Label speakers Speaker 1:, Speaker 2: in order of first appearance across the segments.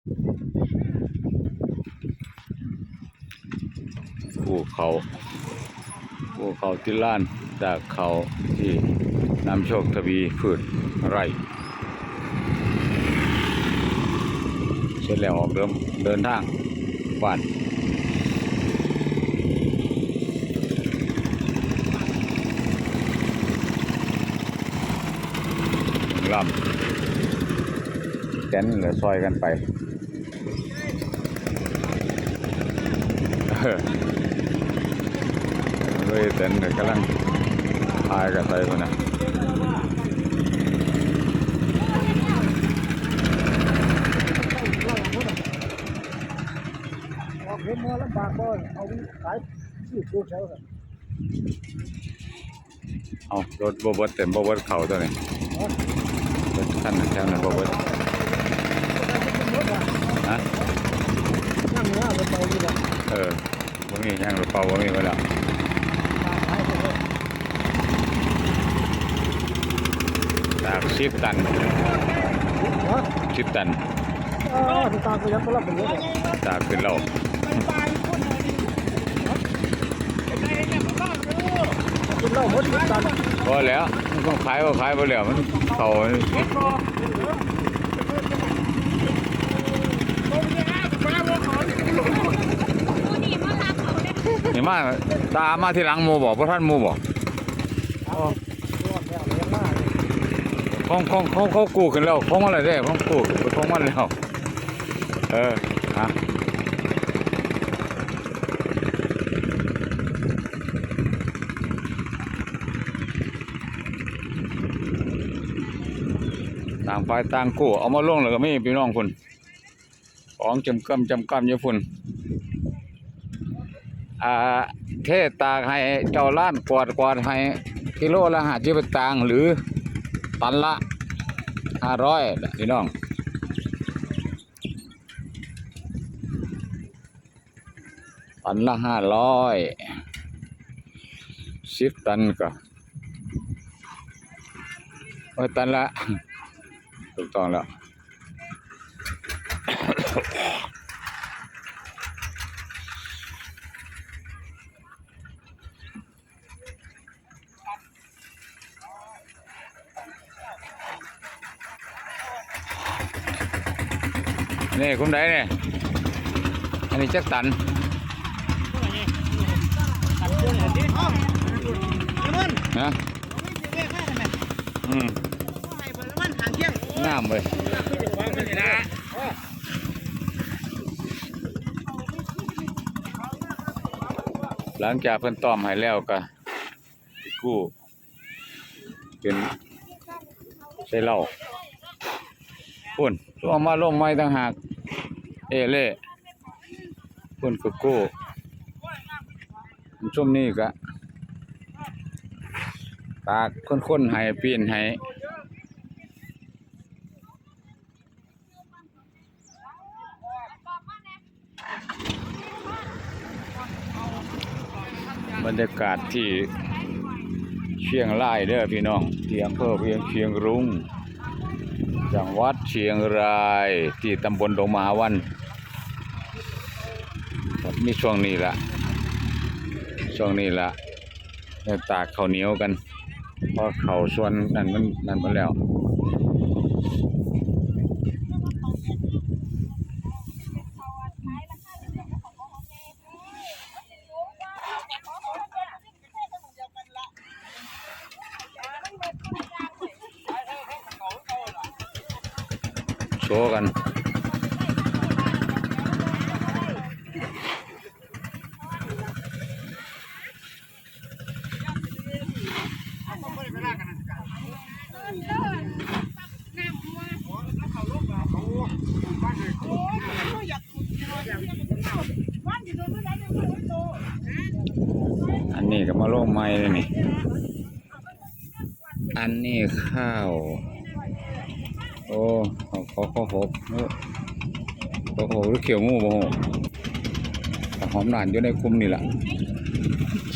Speaker 1: ภูเขาภูเขาที่ล้านจากเขาที่นำโชคทวีพืชไร่เสร็จแล้วออกเดิมเดินทางบ้านลำแกนเหลือซอยกันไป เออเลยเต้นกำลังพายกันไปคนนะ
Speaker 2: ออกเห็นมอลำบากบ่เอาขายชื่อโคแถวกัน
Speaker 1: เอารถบวบเต็มบวบเขาตัวนี้รถคันนั้นแถวนั้นบวบฮะ
Speaker 2: นั่งเนื้อรถเบาอยู่แล้ว
Speaker 1: เออบ่มีหยังรถเป่าบ่มีไว้แล้ว
Speaker 2: ขายไปเลย
Speaker 1: จากสิบตัน
Speaker 2: ฮะ
Speaker 1: สิบตัน
Speaker 2: เออที่ตามไปยังก็รับเป็นรถเลย
Speaker 1: จากขึ้นเรา
Speaker 2: กินเหล้าหมดทุกตัน
Speaker 1: พอแล้วมันต้องขายบ่ขายบ่แล้วมันเขานี่ มาตามาที่หลังหมู่บ่บ่ทันหมูบ
Speaker 2: อดแล้วเลี้ยงมา
Speaker 1: ของของเขาเขากู้ขึ้นแล้วของอะไรได้ของกู้ของมันแล้วเออฮะต่างฝ่ายต่างกู้เอามาลงแล้วก็ไมีพี่น้องคุณของจำกำจำกำอยู่พุ่น อ่าเทศตากให้เจ้าล้านกวาดกวาดให้กิโลละห้าสิบตังค์หรือตันละห้าร้อยพี่น้องตันละห้าร้อยสิบตันก็โอ้ตันละถูกต้องแล้ว นี่คุณได้เนี่ยอันนี้จักตันนะอืมงามเลยหลังจากเพิ่นต้อมให้แล้วก็กู้เป็นใส่เหล้าพุ่นตัวมาลงไม้ต่างหาก เอเล่พุ่นก็กู้ช่วงนี้ก็ตากค้นๆให้ปีนให้บรรยากาศที่เชียงรายเด้อพี่น้องที่อำเภอเวียงเชียงรุ้งจังหวัดเชียงรายที่ตำบลดงมหาวัน มีช่วงนี้ละช่วงนี้ละเนี่ยตากข้าวเหนียวกันเพราะเขาวส่วนนั่นมันนั่นมาแล้วโชว์กัน อันนี้ก็มาลงไม้เลยนี่ อันนี้ข้าว โอ้ขาเขาเขาหกเอหกหรือเขียวงูบ่โหหอมหนานอยู่ในคุมนี่แหละ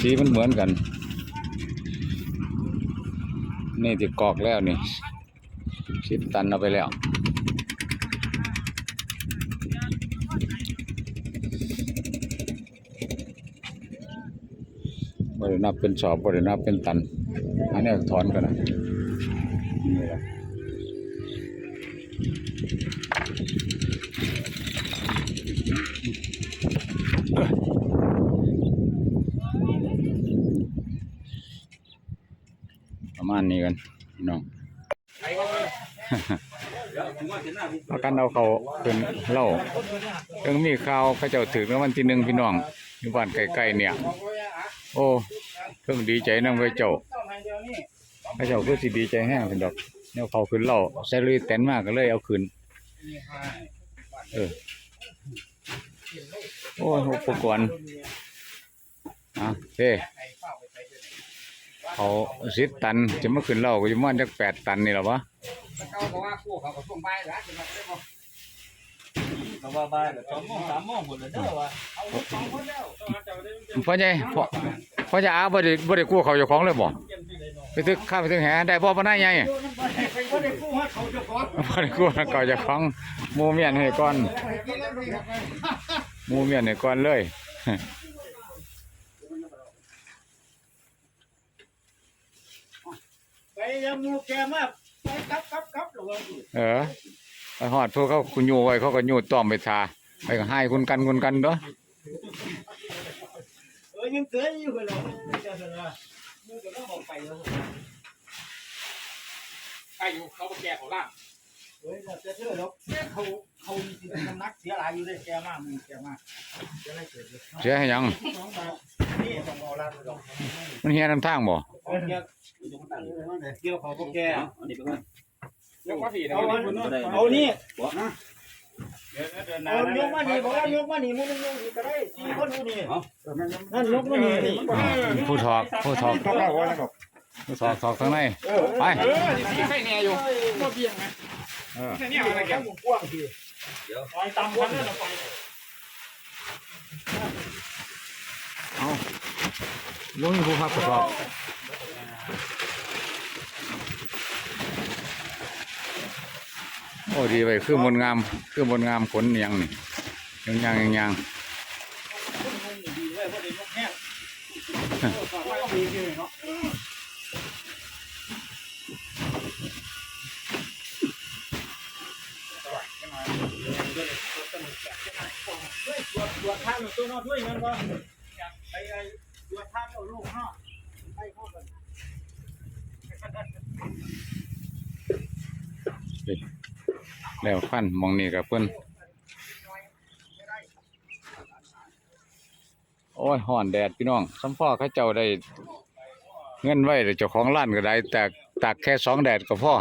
Speaker 1: สีมันเหมือนกัน นี่ที่กอกแล้วนี่สิบตันเอาไปแล้ว บ่ได้นับเป็นสอบบ่ได้นับเป็นตัน อันนี้ถอนกันนะนี่ล่ะประมาณนี้กันพี่น้องประกันเอาเขาเป็นเล่ายังมีข่าวเขาเจ้าถึงรางวัลที่หนึ่งพี่น้องอยู่บ้านใกล้ๆเนี่ย โอ้เพิ่งดีใจนำไว้เจ้าเขาเจ้าคือสิดีใจแห้งเป็นดอกเนี่ยเขาขึ้นเล่าใส่เลยแตนมากก็เลยเอาขึ้นเออโอ้ยอุปกรณ์อะเฮ้เขาสิบตันจะมาขึ้นเล่าก็จะมันจักแปดตันนี่หรอวะ
Speaker 3: เขาบอกว่า พวกเขาก็ส่งไปแล้วจะมาได้บ่
Speaker 2: ก็ว่าบ้านสองโมงสามโมงหมดเลยเด้อว่า
Speaker 3: เอาสองคนแล้ว
Speaker 1: พ่อใหญ่พ่อพ่อจะอาบ่ได้บ่ได้กู้เขาเจ้าของเลยบ่ไปตึกข้าไปตึกแหได้บ่ปานใดใหญ่
Speaker 3: ไปบ่ได้กู้ให้เขาเจ้าของ
Speaker 1: บ่ได้กู้เขาเจ้าของหมู่เมียนให้ก่อนหมู่เมียนให้ก่อนเลย
Speaker 2: ไปยังมูแกมาไปกับกับกับหรอวะ
Speaker 1: เออไปฮอดพวกเขาคุณอยู่ไว้เขาก็อยู่ต้อมไปทาไปก็ให้คุณกันคุณกันเด้อ
Speaker 2: เออยังเตือนอยู่เลยจะเสนอมูจะต้องบอกไปแล้ว
Speaker 3: ใครอยู่เขาบ่แก่เขาล่าง
Speaker 2: เฮ้ยจะเชื่อแล้วเขาเขามีน้ำหนักเสียหลายอยู่เลยแกมากมึงแกมากจะอะไรเกิด
Speaker 1: เสียให้หยัง
Speaker 2: สองบาทนี่ต้องเอาละดอก
Speaker 1: มันเฮียนำทางบ่
Speaker 2: เกี่ยวเกี่ยวเขาพวกแก
Speaker 3: อันนี้เป็นคนยกว่าผีนะ
Speaker 2: เอา
Speaker 3: เอา
Speaker 2: เอานี่
Speaker 3: เดินเดิน
Speaker 2: เอายกมานี่บอกว่ายกมานี่มึงยกนี่ก็ได้สี่คนดูนี่นั่นยกมานี่นี่
Speaker 1: ผู้ถอกผู้ถอกผู้ถอกถอกข้างในไป
Speaker 3: เออสีไข่แน่อยู่บ่เบี่ยงนะ
Speaker 1: เออ
Speaker 3: แค่นี้เอาอะไรกัน
Speaker 2: กว้างทีไปตามคนนั่นไป
Speaker 1: เอาบ่มีผู้พักผู้ถอก โอ้ดีไปคือมนงามคือมนงามขนเนียงนี่ยังยังยังยัง
Speaker 2: ตรวจตรวจทางตัวนอด้วยงั้นว่าไปไอ้ตรวจทางเอาลูกเนาะไปเข้ากัน
Speaker 1: แล้วฟันมองนี่กับเพิ่อนโอ้ยห่อนแดดพี่น้องสัมพ่อเขาเจ้าได้ เงินไว้เจ้าของร้านก็ได้ แต่ตากแค่สองแดดก็พอ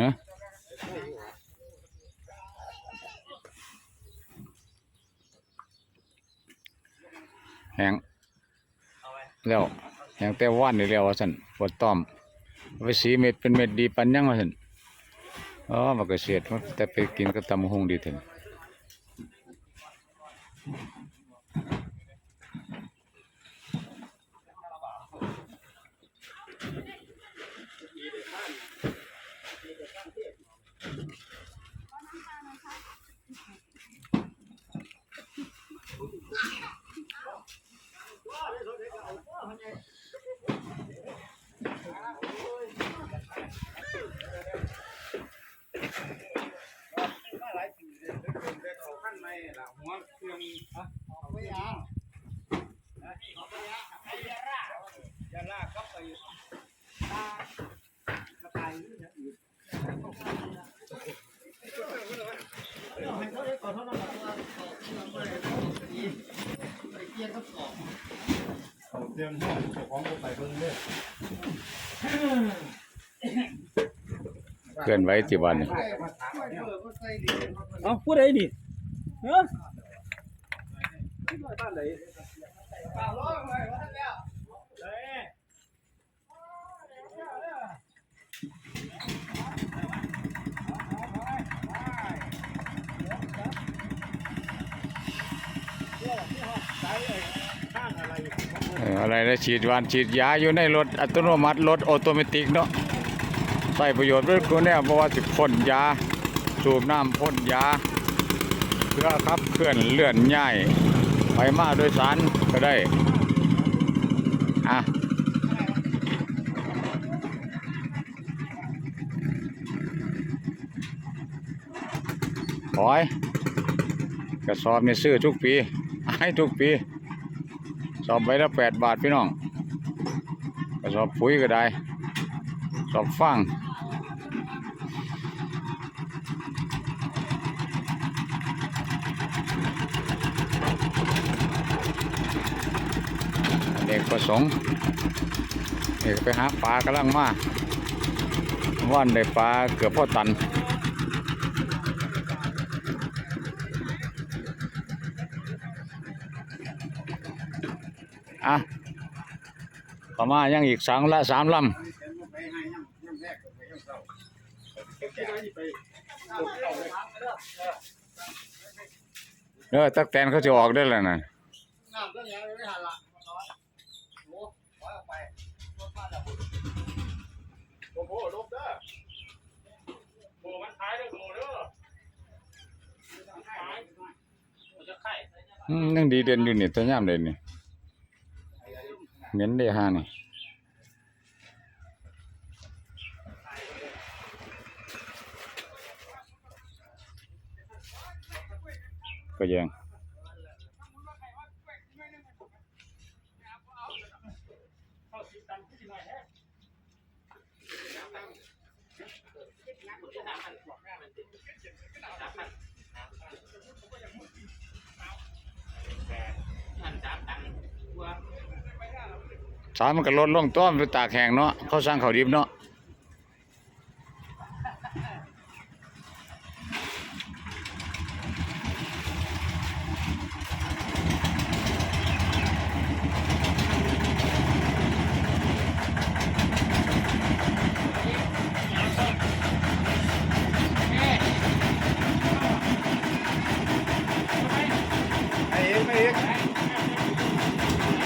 Speaker 1: ฮะแหง แล้วแหงแต่ว่านนี่แล้วว่าสันปวดต้อมไปสีเม็ดเป็นเม็ดดีปันยังว่าสันอ๋อมันก็เสียดมันแต่ไปกินก็ตำหงดีเถอะ
Speaker 3: ข้างในล่ะหัวเครื่อง
Speaker 2: อย่าลากเข้าไปกระต่ายนี่นะอีกให้เขาได้ก่อนเท่านั้นว่าไปเกี่ยงกับกอก
Speaker 4: เขาเต รียมห้องเจ้าของเขาไปเบิ่งเด้อ
Speaker 1: เคลื่อนไหวที่บ้านนี่
Speaker 2: เอาผู้ใดดิเออ
Speaker 1: เอะไรนะฉีดวานฉีดยาอยู่ในรถอัตโนมัติรถออโตเมติกเนาะใส่ประโยชน์เพื่อคนเนี่ยเพราะว่าสิพ่นยาสูบน้ำพ่นยาเพื่อขับเคลื่อนเลื่อนย้ายไปมาโดยสารก็ได้อะถอยกระสอบนี่ซื้อทุกปีให้ทุกปี สอบใบละแปดบาทพี่น้องกระสอบปุ๋ยก็ได้ สอบฟางเด็กประสงค์เด็กไปหาปลากำลังมาว่านได้ปลาเกือบพ่อตัน อะประมาณยังอีกสองละสามลำเออตักแตนเขาจะออกได้แล้วนะ
Speaker 2: น้ำก็ยังไม่ทันละมันน้อยโอ้ถอยออกไปรถมาแล้ว
Speaker 3: โอ้โหลบเด้เด้อโอ้เด้อท้ายนะไข่
Speaker 1: อืมยังดีเด่นอยู่นี่แต่ย่ามเด่นนี่ เหม็นได้ฮานี่ก็ยัง สามมันก็ลดลงต้อมนไปตากแห้งเนาะเขาสร้างเขาดิบเนาะ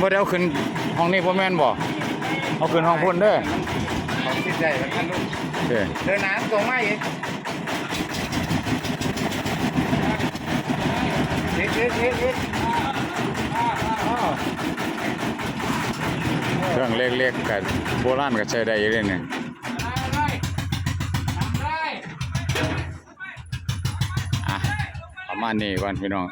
Speaker 1: บ่ได้เอาขึ้น ห้องนี้บ่แม่นบ่เอาขึ้นห้องพุ่นเด้อ
Speaker 4: ของที่ใจมันท่านลูก
Speaker 1: โอเค
Speaker 4: เดินน้ำตรงมาอีกเอ็ดเอ็ดเอ็ดเอ็ดอ้าว
Speaker 1: เครื่องเล็กๆกับโบราณก็ใช้ได้อยู่เด้นี่อะประมาณนี้ก่อนพี่น้อง